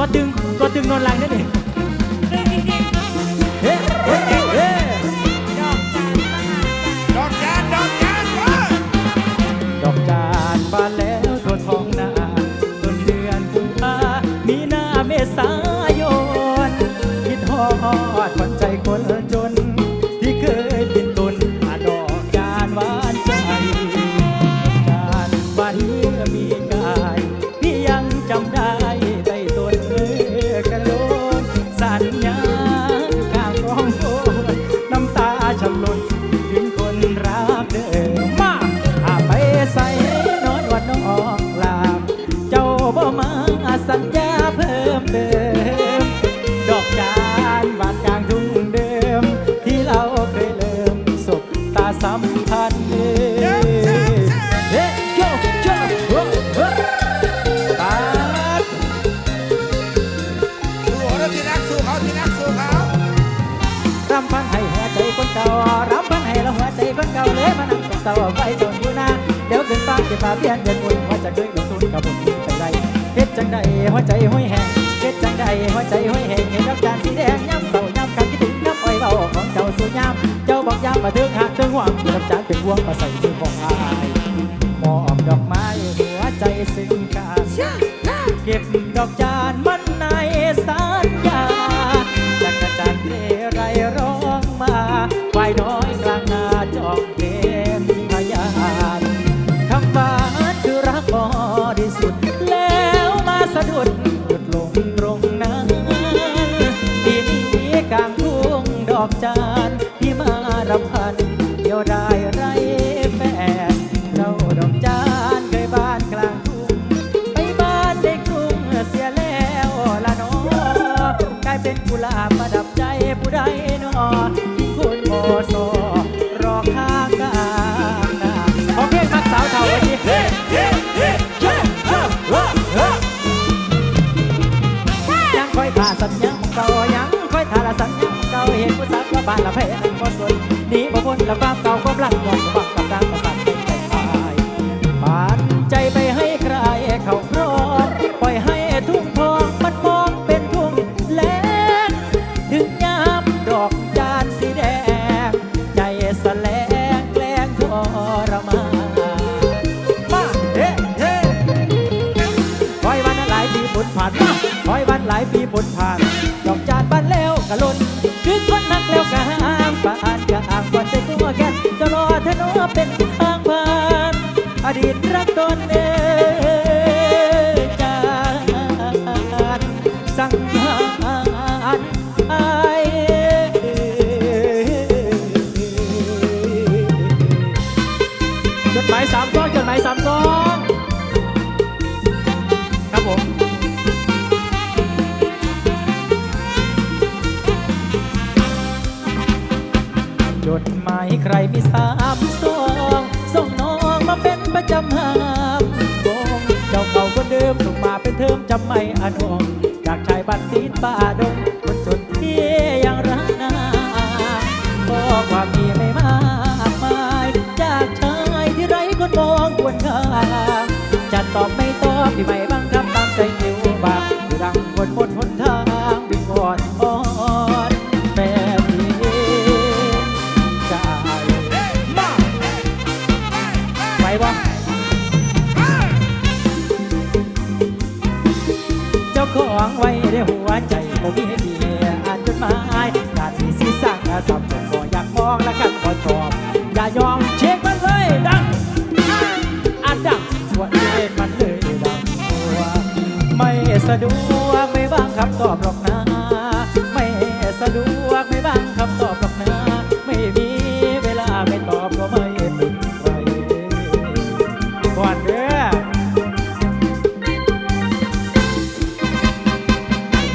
ตัวตึงตัวตึงนอนหลังนั่นเองเฮ้เฮ้เฮ้ดอกจานดอกจานว้าดอกจานบานแล้วทั่วท้องนาต้นเดือนกุมภามีนาเมษายนคิดฮอดฝันใจคนจน มานั่งเศร้าไฟจนอยู่นาเดี๋ยวขึ้นฟ้าเก็บฟ้าเพียนเดินวนว่าจะเคยลงทุนกับผมมีไปไรเฮ็ดจังใดหัวใจห้อยแห้งเฮ็ดจังใดหัวใจห้อยแห้งเห็นดอกจานสีแดงย้ำเศร้าย้ำกันคิดถึงย้ำอ้อยเบาของเจ้าสวยยามเจ้าบอกย้ำมาถึงหักถึงหวังดอกจานเป็นห่วงมาใส่มือของอายมอบดอกไม้หัวใจซึ้งกันเก็บดอกจานมัน ดับใจผู้ใดนอที่คุณโอโซรอข้างกลางนาขอเพลงมักสาวเท่าวันนี้เฮ้เฮ้เฮ้เฮ้เฮ้เฮ้เฮ้ยังคอยขาสัญญาของเก่ายังคอยทาละสัญญาของเก่าเห็นผู้สาวก็บ้านละเพนบ่สนหนีบ่พ้นละความเก่าความหลังย้อนความกับดัง ผ่านมาคอยวันหลายปีผลผ่านดอกจานบ้านแล้วกะลนคือคนนักแล้วกะหางปานกะอ่างก่อนเส่ตัวแกนจะรอเธอโนเป็นทางผ่าน อดีตรักตนเอง วงเจ้าเก่าคนเดิมส่งมาเป็นเทอมจำไม่อนงจากชายบ้านตีนป่าดงคนจนที่ยังรักนาบอกว่ามีไม่มากมาย จากชายที่ไร้คนมองควรค่าจะตอบไม่ อย่ายอมเช็คมันเลยดังอ่านดังตัวเองมันเลยดังตัวไม่สะดวกไม่บ้างคำตอบหรอกนะ ไม่สะดวกไม่บ้างคำตอบหรอกนะ ไม่มีเวลาไม่ตอบก็ไม่เป็นไรก่อนเด้อ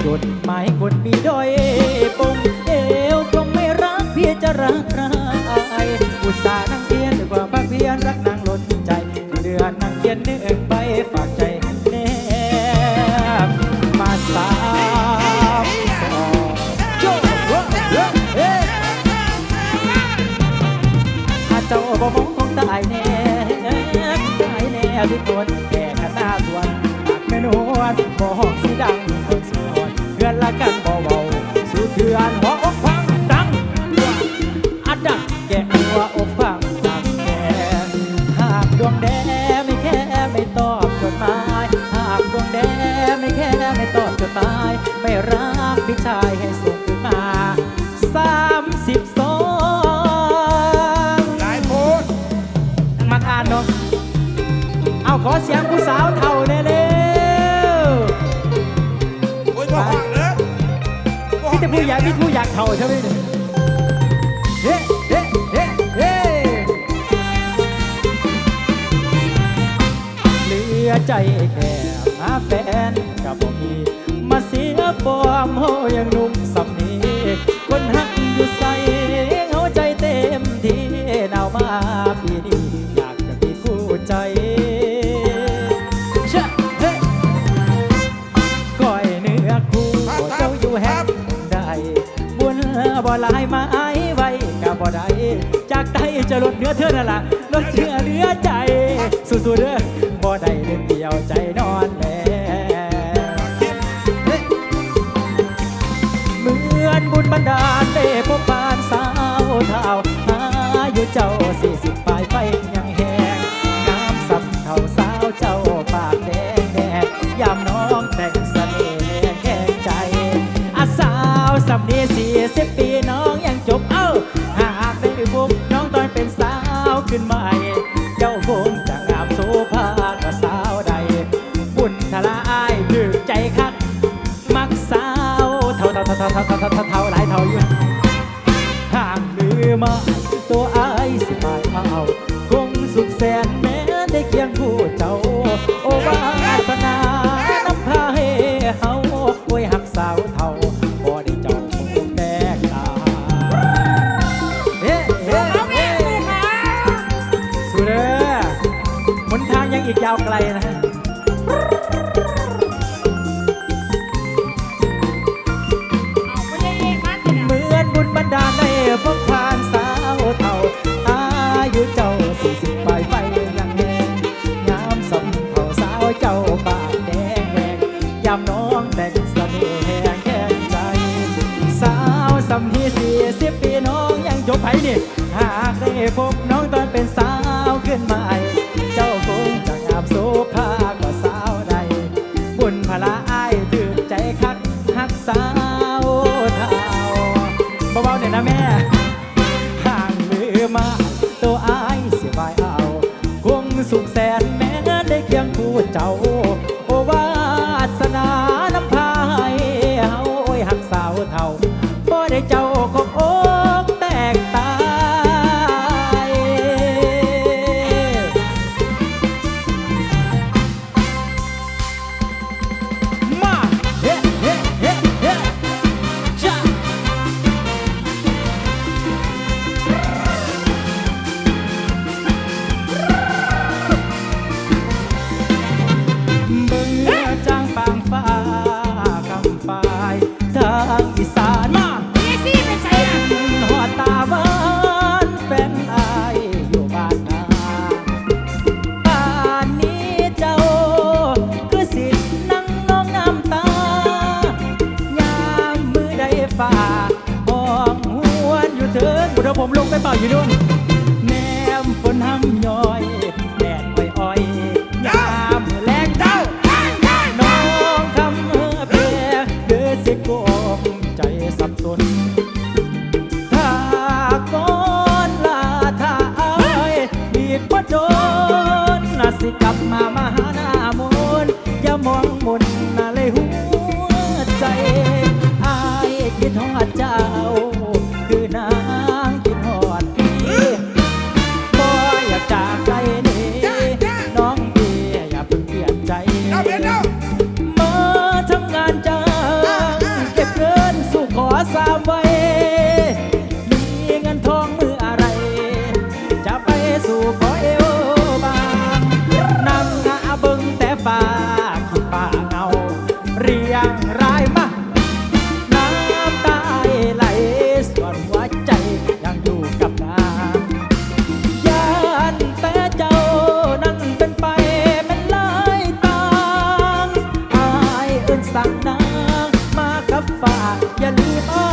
จดหมายคนมีด้อยปมเอวคงไม่รักเพียงจะรักใคร อุตส่าห์นั่งเพียนด้วยความภาคเพียรรักนางล้นใจเดือนนั่งเขียนเนื้อไปฝากใจแนบมาสามสองโจ้เฮ้เฮ้เฮ้อาเจ้าบ่มองของตายแน่ตายแน่ทุกคนแวงแดงไม่แค่ไม่ตอบจดหมายหากดวงแดงไม่แค่ไม่ตอบจดหมายไม่รักพี่ชายให้ส่งขึ้นมาสามสิบสองหลายโพดมักอ่านเนาะเอาขอเสียงผู้สาวเท่าเร็วโอ้ยบ่ห้องเด้อบ่ๆห้พี่แต่ผู้อยากพี่ผู้อยากเท่าใช่ไหมเนี่ยเฮ้เฮ้ อใจแค่หาแฟนกับบ่มีมาเสียฟอร์มโหยังหนุ่มสำนีคนหักอยู่ใส่หัวใจเต็มที่หนาวมาปีนี้อยากจะมีคู่ใจเชะเฮ้ก้อยเนื้อคู่เจ้าอยู่แห่งใดบุญบ่ลายไม้ไว้กับบ่ได้จากใจจะลดเนื้อเธอนั่นล่ะลดเชื่อเนื้อใจสู้ๆเด้อบ่ได้ สำเนียสี่สิบปีน้องยังจบเอ้าหากได้บุกน้องตอนเป็นสาวขึ้นใหม่เจ้าคงจะงามโสภากว่าสาวใด บุญทลายถึกใจคัก มักสาวเท่าเท่าเท่าเท่าเท่าเท่าเท่าเท่าเท่าหลายเท่าอยู่ห่างมือมาตัวอายสิบายเอาคงสุขแสน สี่สิบปีน้องยังจบไผนี่ หากได้พบน้องตอนเป็นสาวขึ้นใหม่เจ้าคงจะงามโสภากว่าสาวใด บุญพละอายถือใจคักหักสาวเท่าเบาๆหน่อยนะแม่ห่างมือมาตัวอายเสียบายเอา คงสุขแสนแม้ได้เคียงคู่เจ้า จ้า็นสังนางมากับฝ่าอย่าลืมอ้า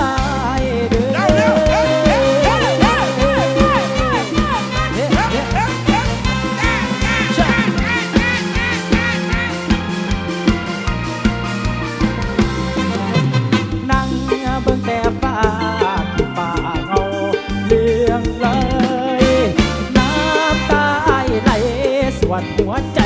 ยเด้อนั่งเบ่งแต่ฝ่าที่ฝ่าเงาเรื่องเลย น้ำต้ไหลสวนหัวใจ